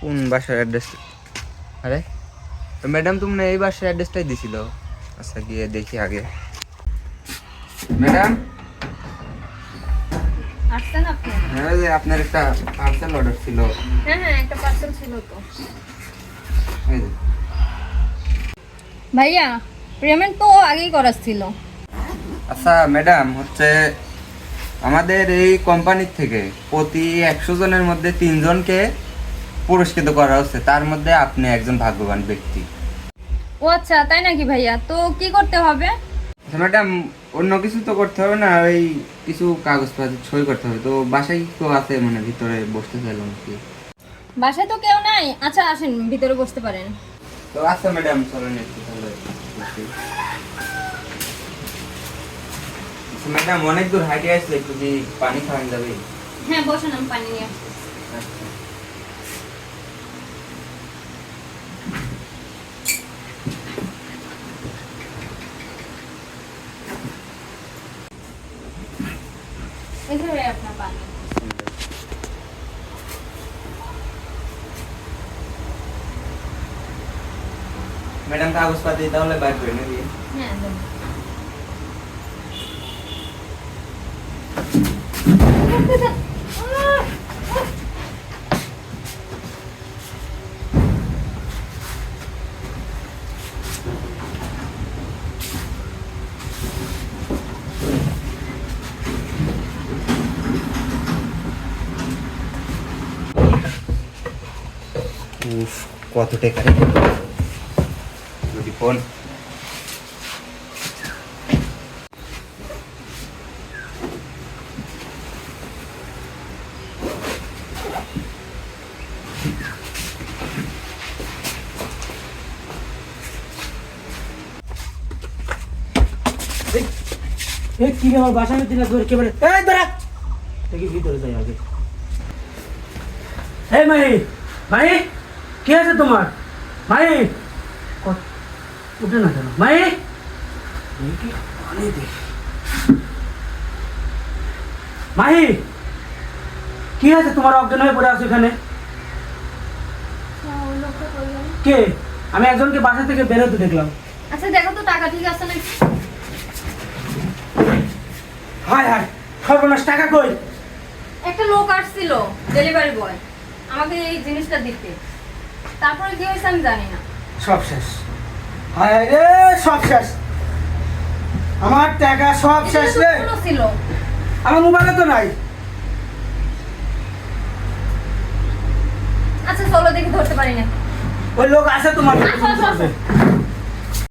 কোন বাসার অ্যাড্রেস আরে তো ম্যাডাম তুমি এই বাসার অ্যাড্রেসটাই দিছিল। আচ্ছা গিয়ে দেখি আগে। ম্যাডাম আসছেন আপনি? হ্যাঁ যে আপনার একটা পার্সেল অর্ডার ছিল। হ্যাঁ হ্যাঁ একটা পার্সেল ছিল তো। এই যে। ভাইয়া পেমেন্ট তো আগেই ছিল। আচ্ছা ম্যাডাম হচ্ছে আমাদের এই কোম্পানির থেকে প্রতি একশো জনের মধ্যে তিনজনকে পুরস্কৃত করা হচ্ছে তার মধ্যে আপনি একজন ভাগ্যবান ব্যক্তি। ও আচ্ছা তাই নাকি ভাইয়া? তো কি করতে হবে? আচ্ছা ম্যাডাম অন্য কিছু তো করতে হবে না ওই কিছু কাগজ পাতি সই করতে হবে। তো বাসায় কেউ আছে মানে ভিতরে বসতে চাইলাম কি বাসায় তো কেউ নাই। আচ্ছা আসেন ভিতরে বসতে পারেন। তো আচ্ছা ম্যাডাম চলেন একটু তাহলে আচ্ছা ম্যাডাম অনেক দূর হাইটে আসলে একটু পানি খাওয়ান যাবে? হ্যাঁ বসেন আমি পানি নিয়ে আসছি ভাইয়া আপনার পানি ম্যাডাম কাগজপাতি তাহলে বাইর করে নাকি হ্যাঁ দেন। উফ কত টাকা? যদি এই কি আমার বাসা আমি দিনে ধরে কেবারে এই দেখি ভিতরে যাই আগে? এই মাই মাই কি আছে তোমার? মাই উঠে না কেন? দে। মাহি কি আছে তোমার? অজ্ঞান হয়ে পড়ে আছো এখানে। কে? আমি একজনকে বাসা থেকে বেরোতে দেখলাম। আচ্ছা দেখো তো টাকা ঠিক আছে নাকি? হায় হায় সর্বনাশ টাকা কই? একটা লোক আসছিল ডেলিভারি বয় আমাকে এই জিনিসটা দিতে। তারপরে কি হয়েছে আমি জানি না। সব শেষ। হায় হায় রে সব শেষ। আমার টাকা সব শেষ রে। ছিল। আমার মোবাইলে তো নাই। আচ্ছা চলো দেখি ধরতে পারি না। ওই লোক আছে তোমার।